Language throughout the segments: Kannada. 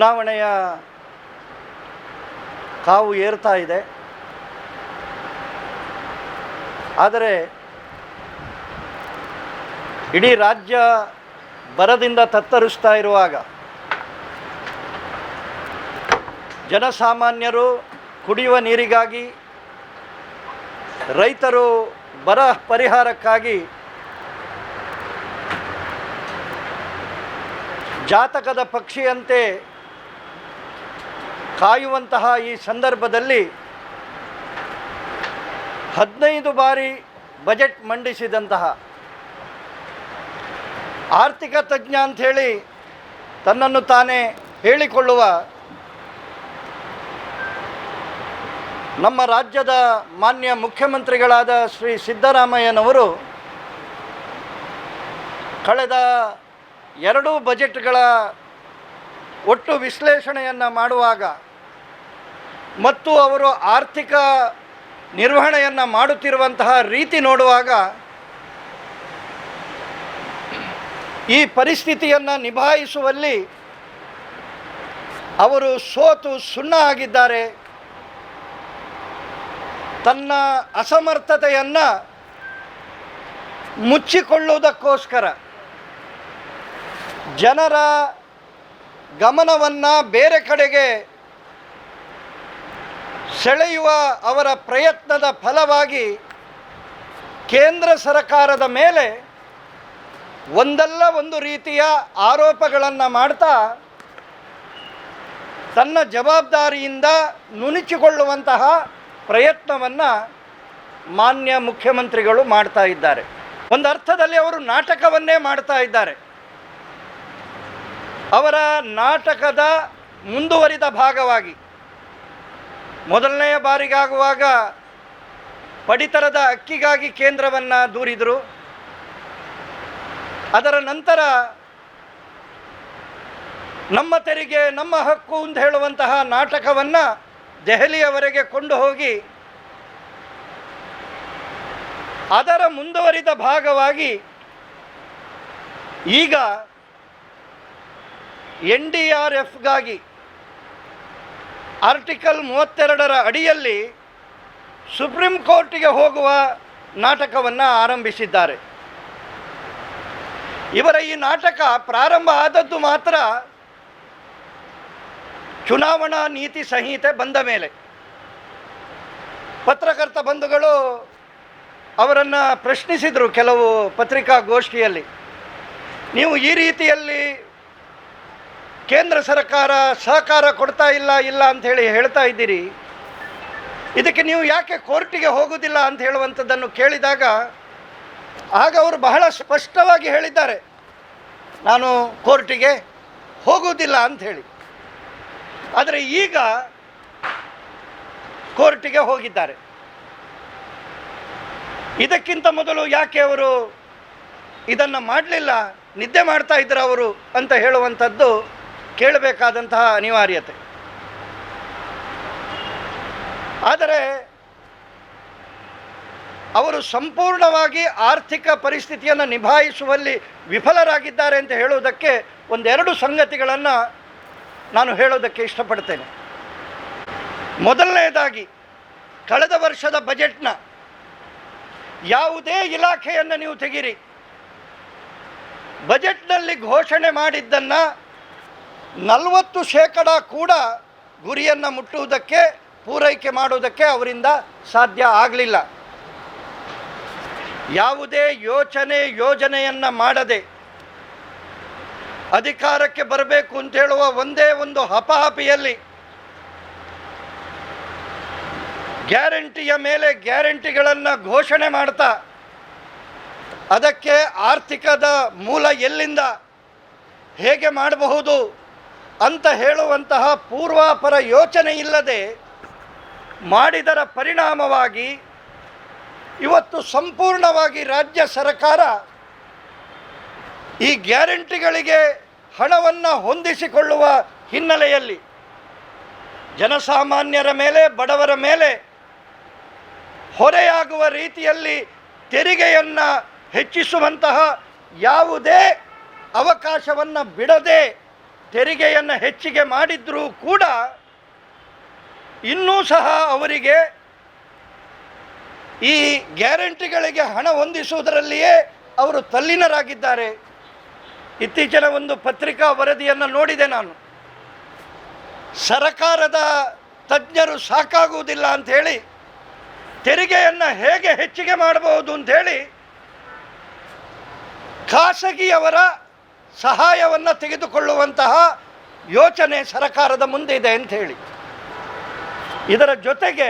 ಚುನಾವಣೆಯ ಕಾವು ಏರ್ತಾ ಇದೆ. ಆದರೆ ಇಡೀ ರಾಜ್ಯ ಬರದಿಂದ ತತ್ತರಿಸ್ತಾ ಇರುವಾಗ ಜನಸಾಮಾನ್ಯರು ಕುಡಿಯುವ ನೀರಿಗಾಗಿ ರೈತರು ಬರ ಪರಿಹಾರಕ್ಕಾಗಿ ಜಾತಕದ ಪಕ್ಷಿಯಂತೆ ಕಾಯುವಂತಹ ಈ ಸಂದರ್ಭದಲ್ಲಿ ಹದಿನೈದು ಬಾರಿ ಬಜೆಟ್ ಮಂಡಿಸಿದಂತಹ ಆರ್ಥಿಕ ತಜ್ಞ ಅಂಥೇಳಿ ತನ್ನನ್ನು ತಾನೇ ಹೇಳಿಕೊಳ್ಳುವ ನಮ್ಮ ರಾಜ್ಯದ ಮಾನ್ಯ ಮುಖ್ಯಮಂತ್ರಿಗಳಾದ ಶ್ರೀ ಸಿದ್ದರಾಮಯ್ಯನವರು ಕಳೆದ ಎರಡೂ ಬಜೆಟ್ಗಳ ಒಟ್ಟು ವಿಶ್ಲೇಷಣೆಯನ್ನು ಮಾಡುವಾಗ ಮತ್ತು ಅವರು ಆರ್ಥಿಕ ನಿರ್ವಹಣೆಯನ್ನು ಮಾಡುತ್ತಿರುವಂತಹ ರೀತಿ ನೋಡುವಾಗ ಈ ಪರಿಸ್ಥಿತಿಯನ್ನು ನಿಭಾಯಿಸುವಲ್ಲಿ ಅವರು ಸೋತು ಸುಣ್ಣ ಆಗಿದ್ದಾರೆ. ತನ್ನ ಅಸಮರ್ಥತೆಯನ್ನು ಮುಚ್ಚಿಕೊಳ್ಳುವುದಕ್ಕೋಸ್ಕರ ಜನರ ಗಮನವನ್ನು ಬೇರೆ ಕಡೆಗೆ ಸೆಳೆಯುವ ಅವರ ಪ್ರಯತ್ನದ ಫಲವಾಗಿ ಕೇಂದ್ರ ಸರಕಾರದ ಮೇಲೆ ಒಂದಲ್ಲ ಒಂದು ರೀತಿಯ ಆರೋಪಗಳನ್ನು ಮಾಡ್ತಾ ತನ್ನ ಜವಾಬ್ದಾರಿಯಿಂದ ನುಣುಚಿಕೊಳ್ಳುವಂತಹ ಪ್ರಯತ್ನವನ್ನು ಮಾನ್ಯ ಮುಖ್ಯಮಂತ್ರಿಗಳು ಮಾಡ್ತಾ ಇದ್ದಾರೆ. ಒಂದು ಅರ್ಥದಲ್ಲಿ ಅವರು ನಾಟಕವನ್ನೇ ಮಾಡ್ತಾ ಇದ್ದಾರೆ. ಅವರ ನಾಟಕದ ಮುಂದುವರಿದ ಭಾಗವಾಗಿ ಮೊದಲನೆಯ ಬಾರಿಗಾಗುವಾಗ ಪಡಿತರದ ಅಕ್ಕಿಗಾಗಿ ಕೇಂದ್ರವನ್ನು ದೂರಿದರು. ಅದರ ನಂತರ ನಮ್ಮ ತೆರಿಗೆ, ನಮ್ಮ ಹಕ್ಕು ಅಂತ ಹೇಳುವಂತಹ ನಾಟಕವನ್ನು ದೆಹಲಿಯವರೆಗೆ ಕೊಂಡು ಹೋಗಿ, ಅದರ ಮುಂದುವರಿದ ಭಾಗವಾಗಿ ಈಗ ಎನ್ ಡಿ ಆರ್ ಎಫ್ಗಾಗಿ ಆರ್ಟಿಕಲ್ ಮೂವತ್ತೆರಡರ ಅಡಿಯಲ್ಲಿ ಸುಪ್ರೀಂ ಕೋರ್ಟಿಗೆ ಹೋಗುವ ನಾಟಕವನ್ನು ಆರಂಭಿಸಿದ್ದಾರೆ. ಇವರ ಈ ನಾಟಕ ಪ್ರಾರಂಭ ಆದದ್ದು ಮಾತ್ರ ಚುನಾವಣಾ ನೀತಿ ಸಂಹಿತೆ ಬಂದ ಮೇಲೆ. ಪತ್ರಕರ್ತ ಬಂಧುಗಳು ಅವರನ್ನು ಪ್ರಶ್ನಿಸಿದರು ಕೆಲವು ಪತ್ರಿಕಾಗೋಷ್ಠಿಯಲ್ಲಿ. ನೀವು ಈ ರೀತಿಯಲ್ಲಿ ಕೇಂದ್ರ ಸರ್ಕಾರ ಸಹಕಾರ ಕೊಡ್ತಾ ಇಲ್ಲ ಇಲ್ಲ ಅಂತ ಹೇಳಿ ಹೇಳ್ತಾ ಇದ್ದೀರಿ. ಇದಕ್ಕೆ ನೀವು ಯಾಕೆ ಕೋರ್ಟಿಗೆ ಹೋಗುವುದಿಲ್ಲ ಅಂತ ಹೇಳುವಂಥದ್ದನ್ನು ಕೇಳಿದಾಗ ಆಗ ಅವರು ಬಹಳ ಸ್ಪಷ್ಟವಾಗಿ ಹೇಳಿದ್ದಾರೆ. ನಾನು ಕೋರ್ಟಿಗೆ ಹೋಗುವುದಿಲ್ಲ ಅಂಥೇಳಿ ಆದರೆ ಈಗ ಕೋರ್ಟಿಗೆ ಹೋಗಿದ್ದಾರೆ. ಇದಕ್ಕಿಂತ ಮೊದಲು ಯಾಕೆ ಅವರು ಇದನ್ನು ಮಾಡಲಿಲ್ಲ, ನಿದ್ದೆ ಮಾಡ್ತಾ ಇದ್ರು ಅವರು ಅಂತ ಹೇಳುವಂಥದ್ದು ಕೇಳಬೇಕಾದಂತಹ ಅನಿವಾರ್ಯತೆ. ಆದರೆ ಅವರು ಸಂಪೂರ್ಣವಾಗಿ ಆರ್ಥಿಕ ಪರಿಸ್ಥಿತಿಯನ್ನು ನಿಭಾಯಿಸುವಲ್ಲಿ ವಿಫಲರಾಗಿದ್ದಾರೆ ಅಂತ ಹೇಳುವುದಕ್ಕೆ ಒಂದೆರಡು ಸಂಗತಿಗಳನ್ನು ನಾನು ಹೇಳೋದಕ್ಕೆ ಇಷ್ಟಪಡ್ತೇನೆ. ಮೊದಲನೆಯದಾಗಿ ಕಳೆದ ವರ್ಷದ ಬಜೆಟ್ನ ಯಾವುದೇ ಇಲಾಖೆಯನ್ನು ನೀವು ತೆಗಿರಿ. ಬಜೆಟ್ನಲ್ಲಿ ಘೋಷಣೆ ಮಾಡಿದ್ದನ್ನು ನಲವತ್ತು ಶೇಕಡ ಕೂಡ ಗುರಿಯನ್ನು ಮುಟ್ಟುವುದಕ್ಕೆ, ಪೂರೈಕೆ ಮಾಡುವುದಕ್ಕೆ ಅವರಿಂದ ಸಾಧ್ಯ ಆಗಲಿಲ್ಲ. ಯಾವುದೇ ಯೋಚನೆ ಯೋಜನೆಯನ್ನು ಮಾಡದೆ ಅಧಿಕಾರಕ್ಕೆ ಬರಬೇಕು ಅಂತ ಹೇಳುವ ಒಂದೇ ಒಂದು ಹಪಹಪಿಯಲ್ಲಿ ಗ್ಯಾರಂಟಿಯ ಮೇಲೆ ಗ್ಯಾರಂಟಿಗಳನ್ನು ಘೋಷಣೆ ಮಾಡ್ತಾ, ಅದಕ್ಕೆ ಆರ್ಥಿಕದ ಮೂಲ ಎಲ್ಲಿಂದ ಹೇಗೆ ಮಾಡಬಹುದು? ಅಂತ ಹೇಳುವಂತಹ ಪೂರ್ವಾಪರ ಯೋಚನೆ ಇಲ್ಲದೆ ಮಾಡಿದರ ಪರಿಣಾಮವಾಗಿ ಇವತ್ತು ಸಂಪೂರ್ಣವಾಗಿ ರಾಜ್ಯ ಸರ್ಕಾರ ಈ ಗ್ಯಾರಂಟಿಗಳಿಗೆ ಹಣವನ್ನು ಹೊಂದಿಸಿಕೊಳ್ಳುವ ಹಿನ್ನೆಲೆಯಲ್ಲಿ ಜನಸಾಮಾನ್ಯರ ಮೇಲೆ, ಬಡವರ ಮೇಲೆ ಹೊರೆಯಾಗುವ ರೀತಿಯಲ್ಲಿ ತೆರಿಗೆಯನ್ನು ಹೆಚ್ಚಿಸುವಂತಹ ಯಾವುದೇ ಅವಕಾಶವನ್ನು ಬಿಡದೆ ತೆರಿಗೆಯನ್ನು ಹೆಚ್ಚಿಗೆ ಮಾಡಿದ್ರೂ ಕೂಡ ಇನ್ನೂ ಸಹ ಅವರಿಗೆ ಈ ಗ್ಯಾರಂಟಿಗಳಿಗೆ ಹಣ ಹೊಂದಿಸುವುದರಲ್ಲಿಯೇ ಅವರು ತಲ್ಲೀನರಾಗಿದ್ದಾರೆ. ಇತ್ತೀಚಿನ ಒಂದು ಪತ್ರಿಕಾ ವರದಿಯನ್ನು ನೋಡಿದೆ ನಾನು. ಸರಕಾರದ ತಜ್ಞರು ಸಾಕಾಗುವುದಿಲ್ಲ ಅಂಥೇಳಿ ತೆರಿಗೆಯನ್ನು ಹೇಗೆ ಹೆಚ್ಚಿಗೆ ಮಾಡಬಹುದು ಅಂಥೇಳಿ ಖಾಸಗಿಯವರ ಸಹಾಯವನ್ನು ತೆಗೆದುಕೊಳ್ಳುವಂತಹ ಯೋಚನೆ ಸರಕಾರದ ಮುಂದೆ ಇದೆ ಅಂತ ಹೇಳಿ. ಇದರ ಜೊತೆಗೆ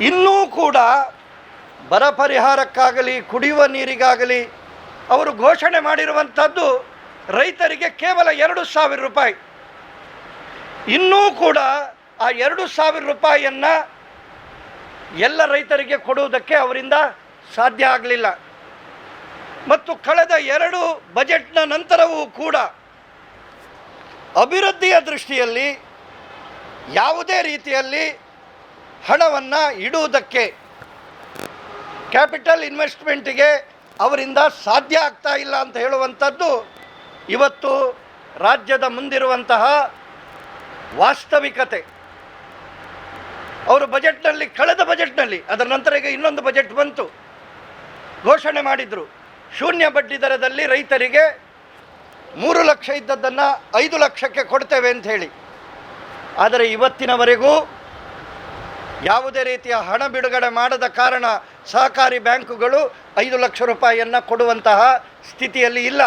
ಇನ್ನೂ ಕೂಡ ಬರ ಪರಿಹಾರಕ್ಕಾಗಲಿ, ಕುಡಿಯುವ ನೀರಿಗಾಗಲಿ ಅವರು ಘೋಷಣೆ ಮಾಡಿರುವಂಥದ್ದು ರೈತರಿಗೆ ಕೇವಲ ಎರಡು ಸಾವಿರ ರೂಪಾಯಿ. ಇನ್ನೂ ಕೂಡ ಆ ಎರಡು ಸಾವಿರ ರೂಪಾಯಿಯನ್ನು ಎಲ್ಲ ರೈತರಿಗೆ ಕೊಡುವುದಕ್ಕೆ ಅವರಿಂದ ಸಾಧ್ಯ ಆಗಲಿಲ್ಲ. ಮತ್ತು ಕಳೆದ ಎರಡು ಬಜೆಟ್ನ ನಂತರವೂ ಕೂಡ ಅಭಿವೃದ್ಧಿಯ ದೃಷ್ಟಿಯಲ್ಲಿ ಯಾವುದೇ ರೀತಿಯಲ್ಲಿ ಹಣವನ್ನು ಇಡುವುದಕ್ಕೆ ಕ್ಯಾಪಿಟಲ್ ಇನ್ವೆಸ್ಟ್ಮೆಂಟಿಗೆ ಅವರಿಂದ ಸಾಧ್ಯ ಆಗ್ತಾ ಇಲ್ಲ ಅಂತ ಹೇಳುವಂಥದ್ದು ಇವತ್ತು ರಾಜ್ಯದ ಮುಂದಿರುವಂತಹ ವಾಸ್ತವಿಕತೆ. ಅವರು ಬಜೆಟ್ನಲ್ಲಿ, ಕಳೆದ ಬಜೆಟ್ನಲ್ಲಿ, ಅದರ ನಂತರ ಈಗ ಇನ್ನೊಂದು ಬಜೆಟ್ ಬಂತು. ಘೋಷಣೆ ಮಾಡಿದರು. ಶೂನ್ಯ ಬಡ್ಡಿ ದರದಲ್ಲಿ ರೈತರಿಗೆ ಮೂರು ಲಕ್ಷ ಇದ್ದದ್ದನ್ನು ಐದು ಲಕ್ಷಕ್ಕೆ ಕೊಡ್ತೇವೆ ಅಂತ ಹೇಳಿ. ಆದರೆ ಇವತ್ತಿನವರೆಗೂ ಯಾವುದೇ ರೀತಿಯ ಹಣ ಬಿಡುಗಡೆ ಮಾಡದ ಕಾರಣ ಸಹಕಾರಿ ಬ್ಯಾಂಕುಗಳು ಐದು ಲಕ್ಷ ರೂಪಾಯಿಯನ್ನು ಕೊಡುವಂತಹ ಸ್ಥಿತಿಯಲ್ಲಿ ಇಲ್ಲ.